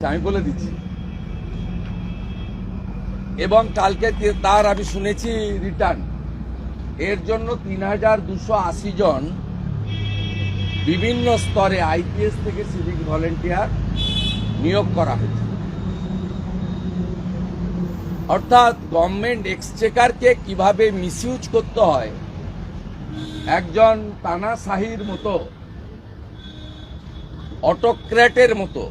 আমি বলে দিচ্ছি। এবং কালকে তার আমি শুনেছি রিটার্ন এর জন্য তিন হাজার দুশো আশি জন বিভিন্ন স্তরে আইপিএস থেকে সিভিক ভলেন্টিয়ার নিয়োগ করা হয়েছে। অর্থাৎ গভর্নমেন্ট এক্সচেকারকে কীভাবে মিসইউজ করতে হয়, একজন তানাশাহির মতো অটোক্র্যাটের মতো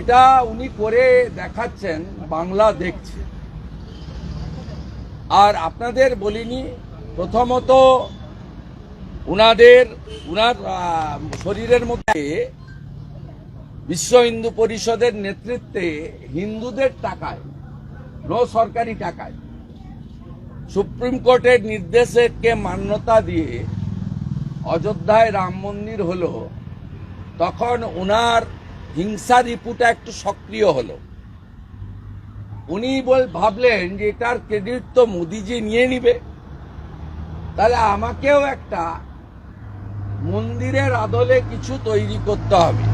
এটা উনি করে দেখাচ্ছেন, বাংলা দেখছে। আর আপনাদের বলিনি, প্রথমত উনাদের, উনার শরীরের মধ্যে বিশ্ব হিন্দু পরিষদের নেতৃত্বে হিন্দুদের টাকায়, নো সরকারি টাকায়, সুপ্রিম কোর্টের নির্দেশকে মান্যতা দিয়ে অযোধ্যায় রাম মন্দির হলো, তখন ওনার হিংসা রিপুটা একটু সক্রিয় হলো। উনি বল ভাবলেন যে এটার ক্রেডিট তো মোদিজি নিয়ে নিবে। তাহলে আমাকেও একটা মন্দিরের আদলে কিছু তৈরি করতে হবে।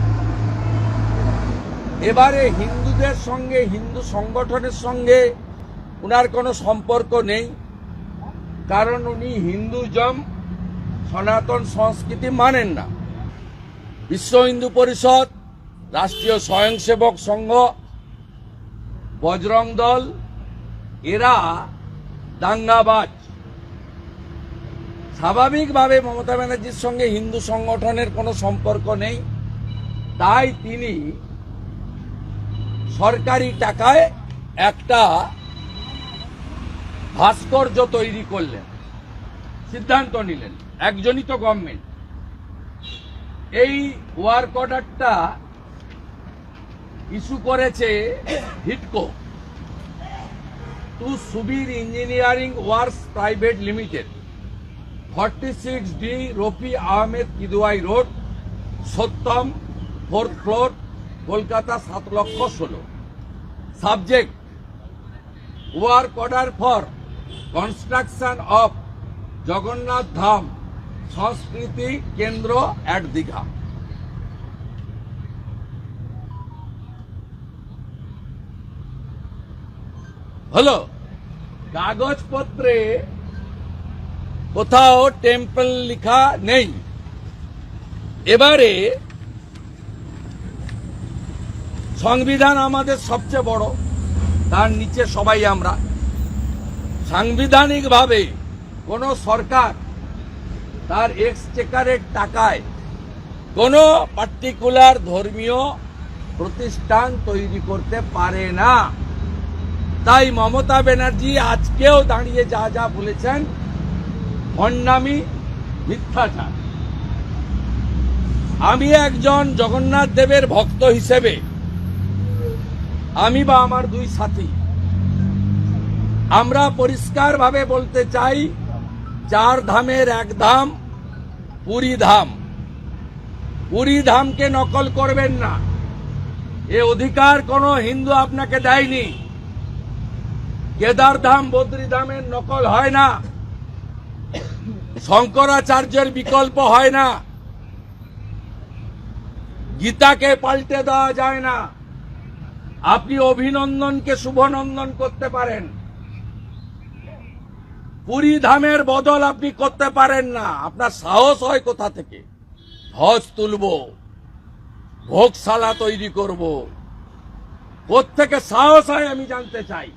এবারে হিন্দুদের সঙ্গে, হিন্দু সংগঠনের সঙ্গে উনার কোনো সম্পর্ক নেই। কারণ উনি হিন্দুজম, সনাতন সংস্কৃতি মানেন না। বিশ্ব হিন্দু পরিষদ রাষ্ট্রীয় স্বয়ংসেবক সংঘ, বজরং দল, এরা দাঙ্গাবাজ। স্বাভাবিকভাবে মমতা ব্যানার্জির সঙ্গে হিন্দু সংগঠনের কোনো সম্পর্ক নেই। তাই তিনি সরকারি টাকায় একটা ভাস্কর্য তৈরি করলেন। সিদ্ধান্ত নিলেন, একজনই তো গভর্নমেন্ট এই ওয়ার্ক অর্ডারটা ইস্যু করেছে হিটকো। To Subir engineering works private limited. Forty six D Rafi Ahmed Kidwai road Satyam fourth floor Kolkata সাত লক্ষ ষোলো। Subject work order for construction of Jagannath Dham, সংস্কৃতি কেন্দ্র অ্যাট দীঘা। হলো। কাগজপত্রে কোথাও টেম্পল লেখা নেই। এবারে সংবিধান আমাদের সবচেয়ে বড় তার নিচে সবাই আমরা। সাংবিধানিকভাবে কোন সরকার তার এক্সচেকারের টাকায় কোনো পার্টিকুলার ধর্মীয় প্রতিষ্ঠান তৈরি করতে পারে না। তাই মমতা ব্যানার্জি আজকেও দাঁড়িয়ে যা যা বলেছেন, ভণ্ডামি, মিথ্যাচার। আমি একজন জগন্নাথ দেবের ভক্ত হিসেবে, আমি বা আমার দুই সাথী, আমরা পরিষ্কারভাবে বলতে চাই চার ধামের এক ধাম, পুরী ধাম। পুরী ধামকে নকল করবেন না। এ অধিকার কোনো হিন্দু আপনাকে দেয়নি। কেদার ধাম বদ্রী ধামের নকল হয় না। শঙ্করাচার্যের বিকল্প হয় না। গীতাকে পাল্টে দেওয়া যায় না। আপনি অভিনন্দনকে শুভনন্দন করতে পারেন। পুরী ধামের বদল আপনি করতে পারেন না। আপনার সাহস হয় কোথা থেকে? ধ্বজ তুলব, ভোগশালা তৈরি করব। কোথেকে সাহস হয় আমি জানতে চাই।